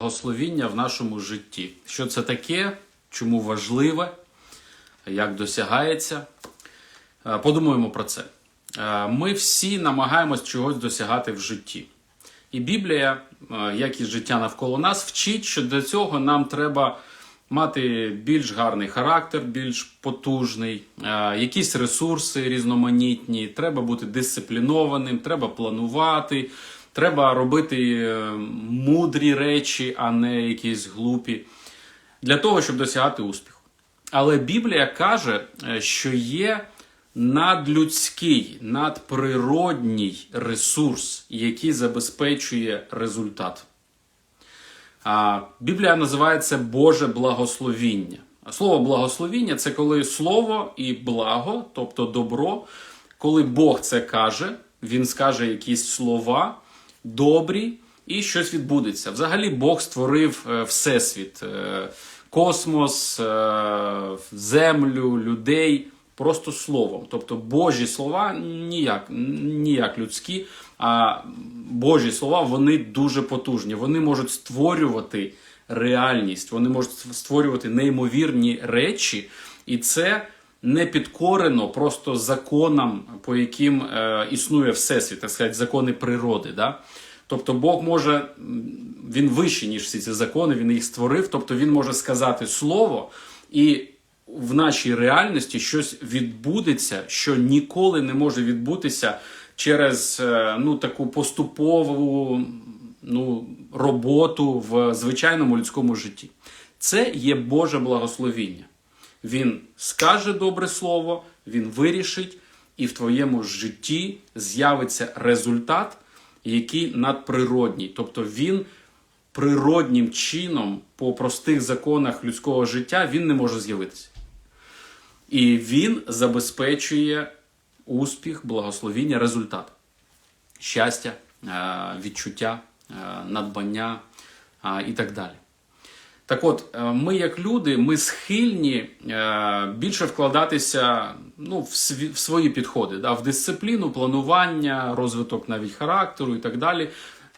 благословіння в нашому житті. Що це таке, чому важливе, як досягається. Е, Подумаємо про це. Е, Ми всі намагаємось чогось досягати в житті. І Біблія, е, як і життя навколо нас, вчить, що для цього нам треба мати більш гарний характер, більш потужний, якісь ресурси різноманітні, треба бути дисциплінованим, треба планувати, треба робити е, мудрі речі, а не якісь глупі, для того, щоб досягати успіху. Але Біблія каже, е, що є надлюдський, надприродній ресурс, який забезпечує результат. Біблія називає це Боже благословіння. Слово благословіння це коли слово і благо, тобто добро, коли Бог це каже, він скаже якісь слова добрі, і щось відбудеться. Взагалі, Бог створив е, всесвіт, е, космос, е, землю, людей просто словом. Тобто Божі слова ніяк, ніяк людські, а Божі слова вони дуже потужні. Вони можуть створювати реальність, вони можуть створювати неймовірні речі, і це не підкорено просто законам, по яким е, існує всесвіт, так сказати, закони природи. Да? Тобто Бог може, він вищий, ніж всі ці закони, він їх створив, тобто він може сказати слово, і в нашій реальності щось відбудеться, що ніколи не може відбутися через е, ну, таку поступову ну, роботу в звичайному людському житті. Це є Боже благословіння. Він скаже добре слово, він вирішить, і в твоєму житті з'явиться результат, який надприродній. Тобто він природнім чином, по простих законах людського життя, він не може з'явитися. І він забезпечує успіх, благословіння, результат. Щастя, е, відчуття, е, надбання е, і так далі. Так от, е, ми, як люди, ми схильні е, більше вкладатися ну, в, свої підходи, да, в дисципліну, планування, розвиток навіть характеру і так далі,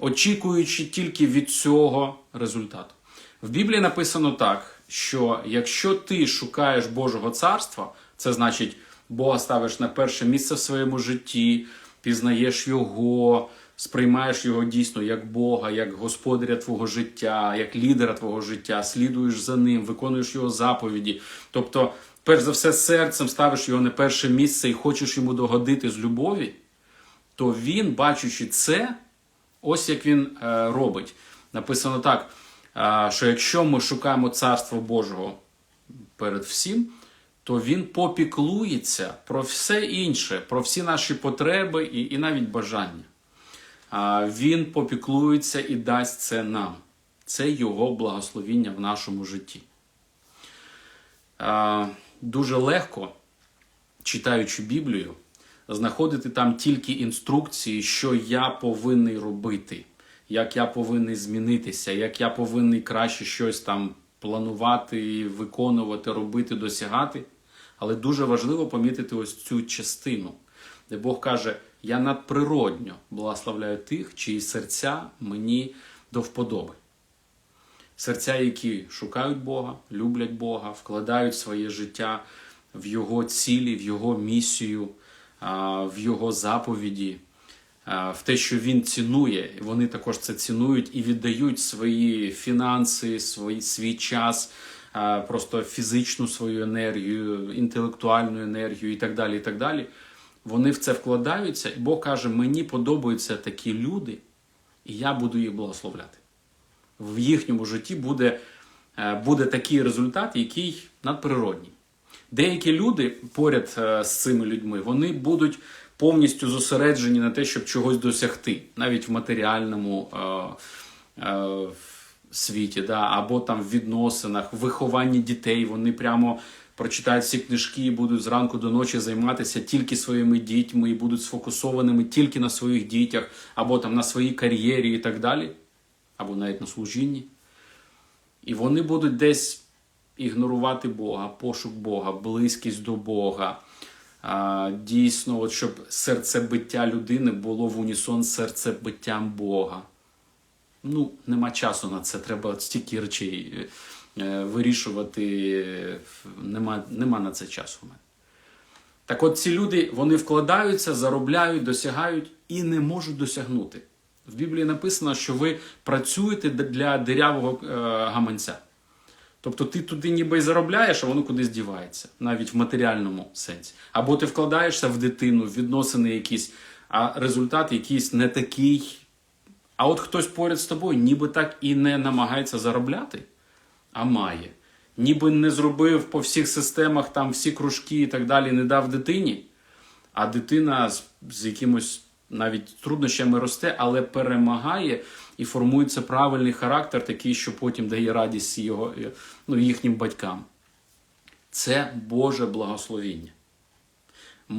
очікуючи тільки від цього результату. В Біблії написано так, що якщо ти шукаєш Божого царства, це значить, Бога ставиш на перше місце в своєму житті, пізнаєш Його, сприймаєш його дійсно як Бога, як господаря твого життя, як лідера твого життя, слідуєш за ним, виконуєш його заповіді. Тобто, перш за все, серцем ставиш його на перше місце і хочеш йому догодити з любові, то він, бачачи це, ось як він е, робить. Написано так, е, що якщо ми шукаємо царство Божого перед всім, то він попіклується про все інше, про всі наші потреби і, і навіть бажання. Він попіклується і дасть це нам. Це його благословіння в нашому житті. Дуже легко, читаючи Біблію, знаходити там тільки інструкції, що я повинен робити, як я повинен змінитися, як я повинен краще щось там планувати, виконувати, робити, досягати. Але дуже важливо помітити ось цю частину, де Бог каже: Я надприродньо благословляю тих, чиї серця мені до вподоби. Серця, які шукають Бога, люблять Бога, вкладають своє життя в Його цілі, в Його місію, в Його заповіді, в те, що Він цінує. Вони також це цінують і віддають свої фінанси, свій, свій час, просто фізичну свою енергію, інтелектуальну енергію і так далі. і так далі. Вони в це вкладаються, і Бог каже: мені подобаються такі люди, і я буду їх благословляти в їхньому житті буде, е, буде такий результат, який надприродній. Деякі люди поряд е, з цими людьми вони будуть повністю зосереджені на те, щоб чогось досягти, навіть в матеріальному е, е, світі, да, або там в відносинах, в вихованні дітей. Вони прямо прочитають всі книжки і будуть зранку до ночі займатися тільки своїми дітьми і будуть сфокусованими тільки на своїх дітях, або там на своїй кар'єрі і так далі або навіть на служінні. І вони будуть десь ігнорувати Бога, пошук Бога, близькість до Бога. Дійсно, от щоб серцебиття людини було в унісон серцебиттям Бога. ну, нема часу на це, треба стільки речей е, вирішувати. е, Нема, нема на це часу в мене. Так от ці люди вони вкладаються, заробляють, досягають і не можуть досягнути. В Біблії написано, що ви працюєте для дирявого е, гаманця. Тобто ти туди ніби й заробляєш, а воно кудись дівається, навіть в матеріальному сенсі. Або ти вкладаєшся в дитину, в відносини якісь, а результат якийсь не такий. А от хтось поряд з тобою ніби так і не намагається заробляти, а має. Ніби не зробив по всіх системах там всі кружки і так далі, не дав дитині, а дитина з, з якимось навіть труднощами росте, але перемагає і формується правильний характер, такий, що потім дає радість його, ну, їхнім батькам. Це Боже благословіння.